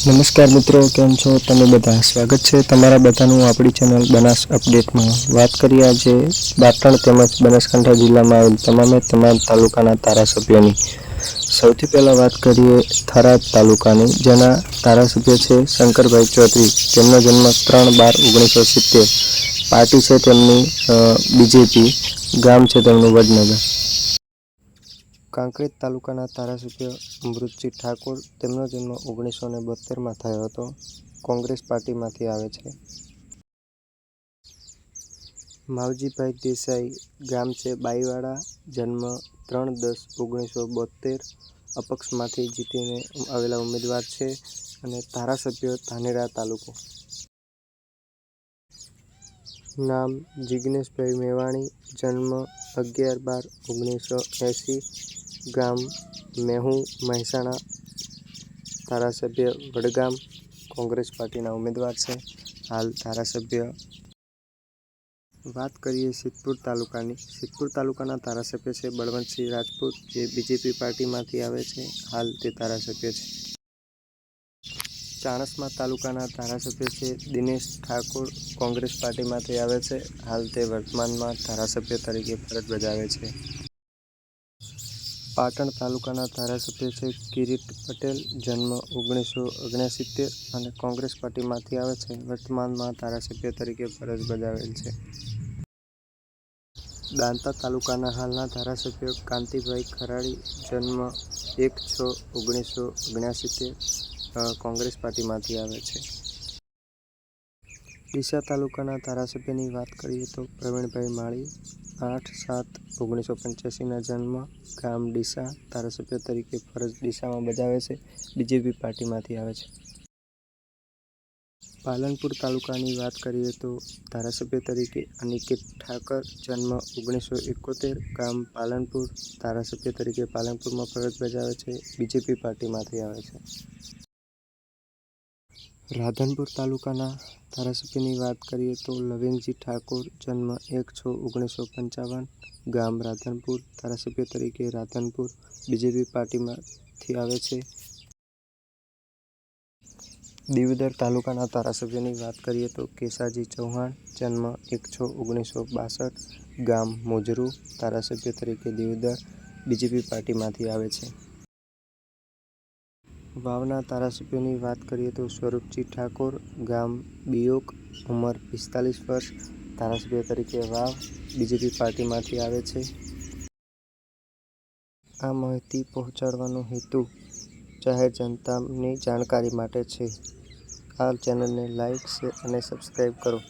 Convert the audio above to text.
નમસ્કાર મિત્રો, કેમ છો? તમે બધા? સ્વાગત છે તમારા બધાનું આપણી ચેનલ બનાસ અપડેટમાં. વાત કરીએ આજે પાટણ તેમજ બનાસકાંઠા જિલ્લામાં આવેલ તમામે તમામ તાલુકાના ધારાસભ્યોની. સૌથી પહેલાં વાત કરીએ થરાદ તાલુકાની, જેના ધારાસભ્ય છે શંકરભાઈ ચૌધરી. તેમનો જન્મ ત્રણ બાર ઓગણીસો સિત્તેર. પાર્ટી છે તેમની બીજેપી. ગામ છે તેમનું વડનગર. કાંકરેજ તાલુકાના ધારાસભ્ય અમૃતજી ઠાકોર તેમનો જન્મ ઓગણીસો ને બોતેરમાં થયો હતો. કોંગ્રેસ પાર્ટીમાંથી આવે છે. માવજીભાઈ દેસાઈ ગામ છે બાઈવાડા. જન્મ ત્રણ દસ ઓગણીસો બોતેર અપક્ષમાંથી જીતીને આવેલા ઉમેદવાર છે અને ધારાસભ્ય ધાનેરા તાલુકો. નામ જિજ્ઞેશભાઈ મેવાણી, જન્મ અગિયાર બાર ઓગણીસો એંસી ગામ મેહુ, મહેસાણા, ધારાસભ્ય વડગામ, કોંગ્રેસ પાર્ટીના ઉમેદવાર છે. હાલ ધારાસભ્ય વાત કરીએ સિદ્ધપુર તાલુકાની. સિદ્ધપુર તાલુકાના ધારાસભ્ય છે બળવંતસિંહ રાજપૂત, જે બીજેપી પાર્ટીમાંથી આવે છે. હાલ તે ધારાસભ્ય છે. ચાણસ્મા તાલુકાના ધારાસભ્ય છે. દિનેશ ઠાકોર કોંગ્રેસ પાર્ટીમાંથી આવે છે. હાલ તે વર્તમાનમાં ધારાસભ્ય તરીકે ફરજ બજાવે છે. પાટણ તાલુકાના ધારાસભ્ય છે કિરીટ પટેલ. જન્મ ઓગણીસો ઓગણસિત્તેર અને કોંગ્રેસ પાર્ટીમાંથી આવે છે. વર્તમાનમાં ધારાસભ્ય તરીકે ફરજ બજાવેલ છે. દાંતા તાલુકાના હાલના ધારાસભ્ય કાંતિભાઈ ખરાડી. જન્મ એક છ ઓગણીસો ઓગણસિત્તેર કોંગ્રેસ પાર્ટીમાંથી આવે છે. ડીસા તાલુકાના ધારાસભ્યની વાત કરીએ તો પ્રવીણભાઈ માળી આઠ સાત ઓગણીસો પંચ્યાસીના જન્મ ગામ ડીસા, ધારાસભ્ય તરીકે ફરજ ડીસામાં બજાવે છે. બીજેપી પાર્ટીમાંથી આવે છે. પાલનપુર તાલુકાની વાત કરીએ તો ધારાસભ્ય તરીકે અનિકેત ઠાકર જન્મ ઓગણીસો એકોતેર ગામ પાલનપુર, ધારાસભ્ય તરીકે પાલનપુરમાં ફરજ બજાવે છે. બીજેપી પાર્ટીમાંથી આવે છે. રાધનપુર તાલુકાના ધારાસભ્યની વાત કરીએ તો લવિંગજી ઠાકોર જન્મ એક છ ઓગણીસો પંચાવન, ગામ રાધનપુર, ધારાસભ્ય તરીકે રાધનપુર, બીજેપી પાર્ટીમાંથી આવે છે. દિયોદર તાલુકાના ધારાસભ્યની વાત કરીએ તો કેશાજી ચૌહાણ જન્મ એક છ ઓગણીસો બાસઠ, ગામ મોજરૂ, ધારાસભ્ય તરીકે દિયોદર બીજેપી પાર્ટીમાંથી આવે છે. વાવના ધારાસભ્યની વાત કરીએ તો સ્વરૂપજી ઠાકોર, ગામ બિયોક, ઉંમર પિસ્તાલીસ વર્ષ, ધારાસભ્ય તરીકે વાવ બીજેપી પાર્ટીમાંથી આવે છે. આ માહિતી પહોંચાડવાનો હેતુ જાહેર જનતાની જાણકારી માટે છે. આ ચેનલને લાઇક શેર અને સબસ્ક્રાઈબ કરો.